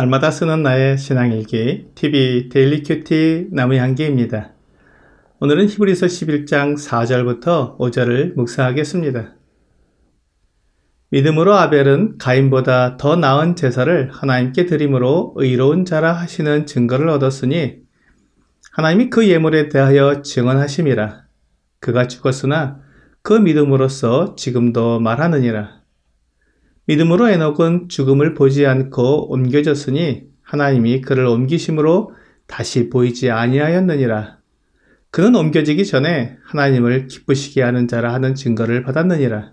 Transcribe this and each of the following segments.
날마다 쓰는 나의 신앙일기 TV 데일리 큐티 나무의 한계입니다. 오늘은 히브리서 11장 4절부터 5절을 묵상하겠습니다. 믿음으로 아벨은 가인보다 더 나은 제사를 하나님께 드림으로 의로운 자라 하시는 증거를 얻었으니 하나님이 그 예물에 대하여 증언하심이라 그가 죽었으나 그 믿음으로써 지금도 말하느니라. 믿음으로 에녹은 죽음을 보지 않고 옮겨졌으니 하나님이 그를 옮기심으로 다시 보이지 아니하였느니라. 그는 옮겨지기 전에 하나님을 기쁘시게 하는 자라 하는 증거를 받았느니라.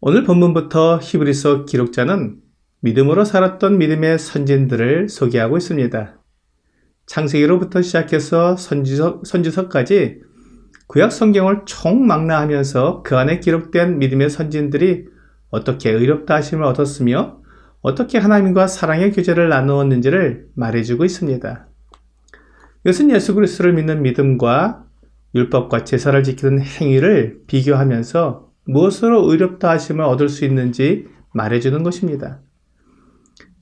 오늘 본문부터 히브리서 기록자는 믿음으로 살았던 믿음의 선진들을 소개하고 있습니다. 창세기로부터 시작해서 선지서, 선지서까지 구약 성경을 총망라하면서 그 안에 기록된 믿음의 선진들이 어떻게 의롭다 하심을 얻었으며 어떻게 하나님과 사랑의 교제를 나누었는지를 말해주고 있습니다. 이것은 예수 그리스도를 믿는 믿음과 율법과 제사를 지키는 행위를 비교하면서 무엇으로 의롭다 하심을 얻을 수 있는지 말해주는 것입니다.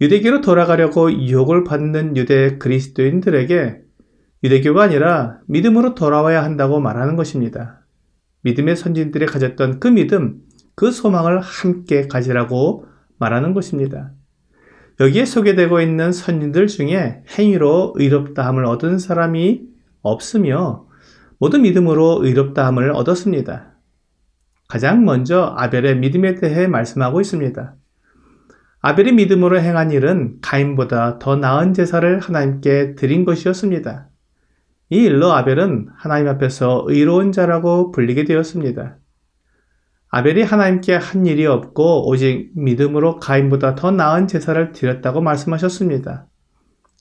유대교로 돌아가려고 유혹을 받는 유대 그리스도인들에게 유대교가 아니라 믿음으로 돌아와야 한다고 말하는 것입니다. 믿음의 선진들이 가졌던 그 믿음, 그 소망을 함께 가지라고 말하는 것입니다. 여기에 소개되고 있는 선진들 중에 행위로 의롭다함을 얻은 사람이 없으며 모두 믿음으로 의롭다함을 얻었습니다. 가장 먼저 아벨의 믿음에 대해 말씀하고 있습니다. 아벨이 믿음으로 행한 일은 가인보다 더 나은 제사를 하나님께 드린 것이었습니다. 이 일로 아벨은 하나님 앞에서 의로운 자라고 불리게 되었습니다. 아벨이 하나님께 한 일이 없고 오직 믿음으로 가인보다 더 나은 제사를 드렸다고 말씀하셨습니다.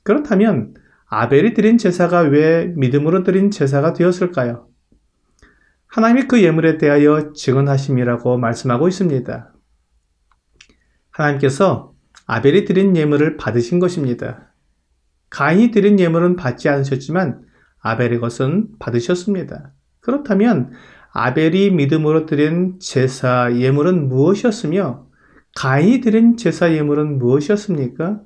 그렇다면 아벨이 드린 제사가 왜 믿음으로 드린 제사가 되었을까요? 하나님이 그 예물에 대하여 증언하심이라고 말씀하고 있습니다. 하나님께서 아벨이 드린 예물을 받으신 것입니다. 가인이 드린 예물은 받지 않으셨지만 아벨의 것은 받으셨습니다. 그렇다면 아벨이 믿음으로 드린 제사 예물은 무엇이었으며 가인이 드린 제사 예물은 무엇이었습니까?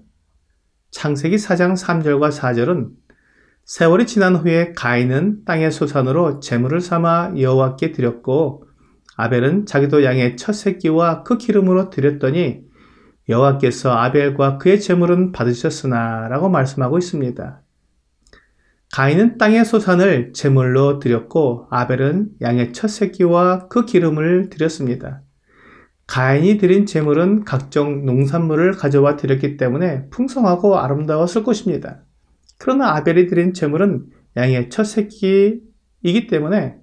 창세기 4장 3절과 4절은 세월이 지난 후에 가인은 땅의 소산으로 제물을 삼아 여호와께 드렸고 아벨은 자기도 양의 첫 새끼와 그 기름으로 드렸더니 여호와께서 아벨과 그의 제물은 받으셨으나 라고 말씀하고 있습니다. 가인은 땅의 소산을 제물로 드렸고 아벨은 양의 첫 새끼와 그 기름을 드렸습니다. 가인이 드린 제물은 각종 농산물을 가져와 드렸기 때문에 풍성하고 아름다웠을 것입니다. 그러나 아벨이 드린 제물은 양의 첫 새끼이기 때문에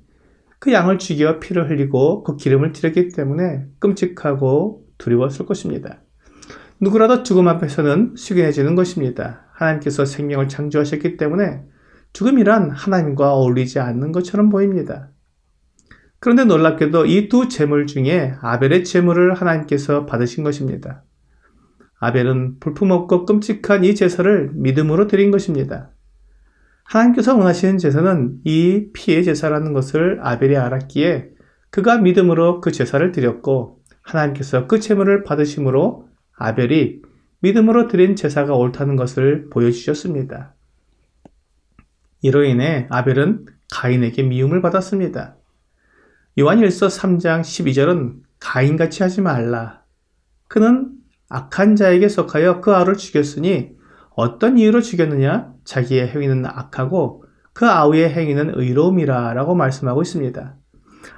그 양을 죽여 피를 흘리고 그 기름을 드렸기 때문에 끔찍하고 두려웠을 것입니다. 누구라도 죽음 앞에서는 숙연해지는 것입니다. 하나님께서 생명을 창조하셨기 때문에 죽음이란 하나님과 어울리지 않는 것처럼 보입니다. 그런데 놀랍게도 이두 제물 중에 아벨의 제물을 하나님께서 받으신 것입니다. 아벨은 볼품없고 끔찍한 이 제사를 믿음으로 드린 것입니다. 하나님께서 원하시는 제사는 이 피의 제사라는 것을 아벨이 알았기에 그가 믿음으로 그 제사를 드렸고 하나님께서 그 제물을 받으심으로 아벨이 믿음으로 드린 제사가 옳다는 것을 보여주셨습니다. 이로 인해 아벨은 가인에게 미움을 받았습니다. 요한 1서 3장 12절은 가인같이 하지 말라. 그는 악한 자에게 속하여 그 아우를 죽였으니 어떤 이유로 죽였느냐? 자기의 행위는 악하고 그 아우의 행위는 의로움이라 라고 말씀하고 있습니다.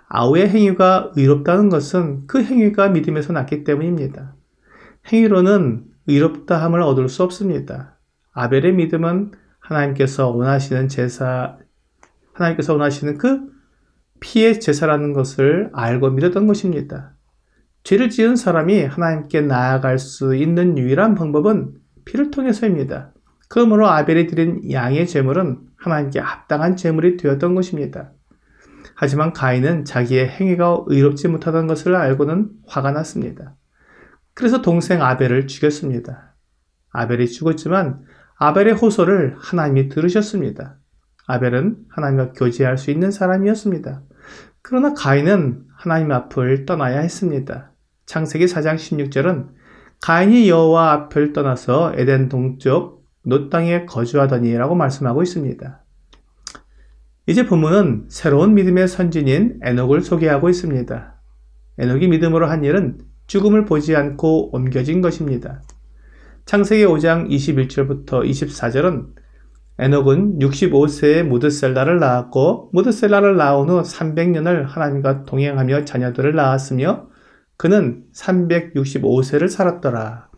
아우의 행위가 의롭다는 것은 그 행위가 믿음에서 났기 때문입니다. 행위로는 의롭다함을 얻을 수 없습니다. 아벨의 믿음은 하나님께서 원하시는 제사, 하나님께서 원하시는 그 피의 제사라는 것을 알고 믿었던 것입니다. 죄를 지은 사람이 하나님께 나아갈 수 있는 유일한 방법은 피를 통해서입니다. 그러므로 아벨이 드린 양의 제물은 하나님께 합당한 제물이 되었던 것입니다. 하지만 가인은 자기의 행위가 의롭지 못하던 것을 알고는 화가 났습니다. 그래서 동생 아벨을 죽였습니다. 아벨이 죽었지만 아벨의 호소를 하나님이 들으셨습니다. 아벨은 하나님과 교제할 수 있는 사람이었습니다. 그러나 가인은 하나님 앞을 떠나야 했습니다. 창세기 4장 16절은 가인이 여호와 앞을 떠나서 에덴 동쪽 노 땅에 거주하더니라고 말씀하고 있습니다. 이제 본문은 새로운 믿음의 선진인 에녹을 소개하고 있습니다. 에녹이 믿음으로 한 일은 죽음을 보지 않고 옮겨진 것입니다. 창세기 5장 21절부터 24절은 에녹은 65세에 무드셀라를 낳았고 무드셀라를 낳은 후 300년을 하나님과 동행하며 자녀들을 낳았으며 그는 365세를 살았더라.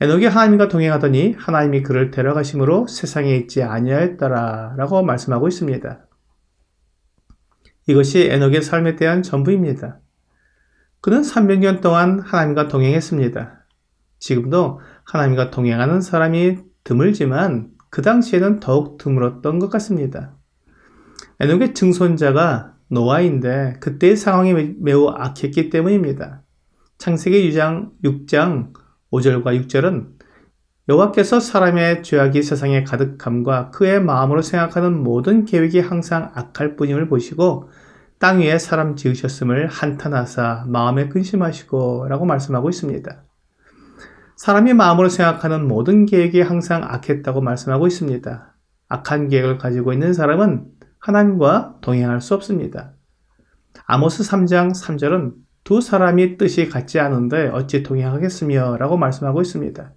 에녹이 하나님과 동행하더니 하나님이 그를 데려가심으로 세상에 있지 아니하였더라 라고 말씀하고 있습니다. 이것이 에녹의 삶에 대한 전부입니다. 그는 300년 동안 하나님과 동행했습니다. 지금도 하나님과 동행하는 사람이 드물지만 그 당시에는 더욱 드물었던 것 같습니다. 에녹의 증손자가 노아인데 그때의 상황이 매우 악했기 때문입니다. 창세기 6장, 6장 5절과 6절은 여호와께서 사람의 죄악이 세상에 가득함과 그의 마음으로 생각하는 모든 계획이 항상 악할 뿐임을 보시고 땅 위에 사람 지으셨음을 한탄하사 마음에 근심하시고 라고 말씀하고 있습니다. 사람이 마음으로 생각하는 모든 계획이 항상 악했다고 말씀하고 있습니다. 악한 계획을 가지고 있는 사람은 하나님과 동행할 수 없습니다. 아모스 3장 3절은 두 사람이 뜻이 같지 않은데 어찌 동행하겠으며 라고 말씀하고 있습니다.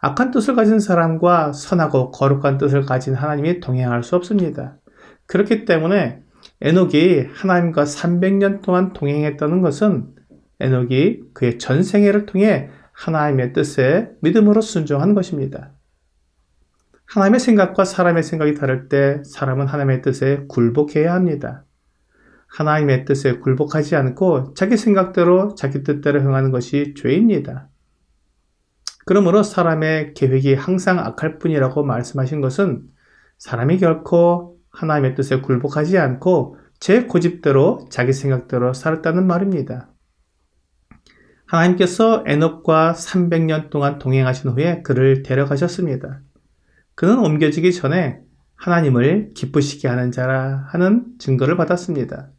악한 뜻을 가진 사람과 선하고 거룩한 뜻을 가진 하나님이 동행할 수 없습니다. 그렇기 때문에 에녹이 하나님과 300년 동안 동행했다는 것은 에녹이 그의 전생애를 통해 하나님의 뜻에 믿음으로 순종한 것입니다. 하나님의 생각과 사람의 생각이 다를 때 사람은 하나님의 뜻에 굴복해야 합니다. 하나님의 뜻에 굴복하지 않고 자기 생각대로 자기 뜻대로 행하는 것이 죄입니다. 그러므로 사람의 계획이 항상 악할 뿐이라고 말씀하신 것은 사람이 결코 하나님의 뜻에 굴복하지 않고 제 고집대로 자기 생각대로 살았다는 말입니다. 하나님께서 에녹과 300년 동안 동행하신 후에 그를 데려가셨습니다. 그는 옮겨지기 전에 하나님을 기쁘시게 하는 자라 하는 증거를 받았습니다.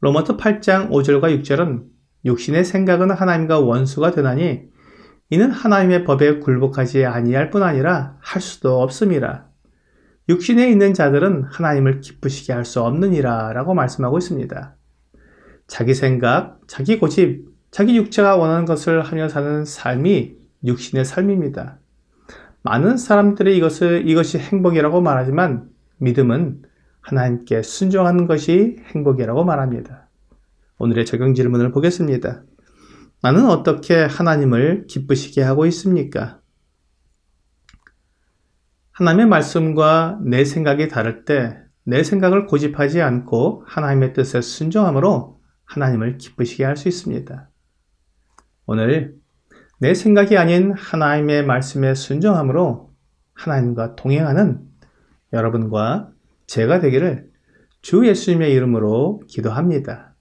로마서 8장 5절과 6절은 육신의 생각은 하나님과 원수가 되나니 이는 하나님의 법에 굴복하지 아니할 뿐 아니라 할 수도 없음이라. 육신에 있는 자들은 하나님을 기쁘시게 할 수 없느니라 라고 말씀하고 있습니다. 자기 생각, 자기 고집, 자기 육체가 원하는 것을 하며 사는 삶이 육신의 삶입니다. 많은 사람들이 이것을, 이것이 행복이라고 말하지만 믿음은 하나님께 순종하는 것이 행복이라고 말합니다. 오늘의 적용 질문을 보겠습니다. 나는 어떻게 하나님을 기쁘시게 하고 있습니까? 하나님의 말씀과 내 생각이 다를 때 내 생각을 고집하지 않고 하나님의 뜻에 순종함으로 하나님을 기쁘시게 할 수 있습니다. 오늘 내 생각이 아닌 하나님의 말씀에 순종함으로 하나님과 동행하는 여러분과 제가 되기를 주 예수님의 이름으로 기도합니다.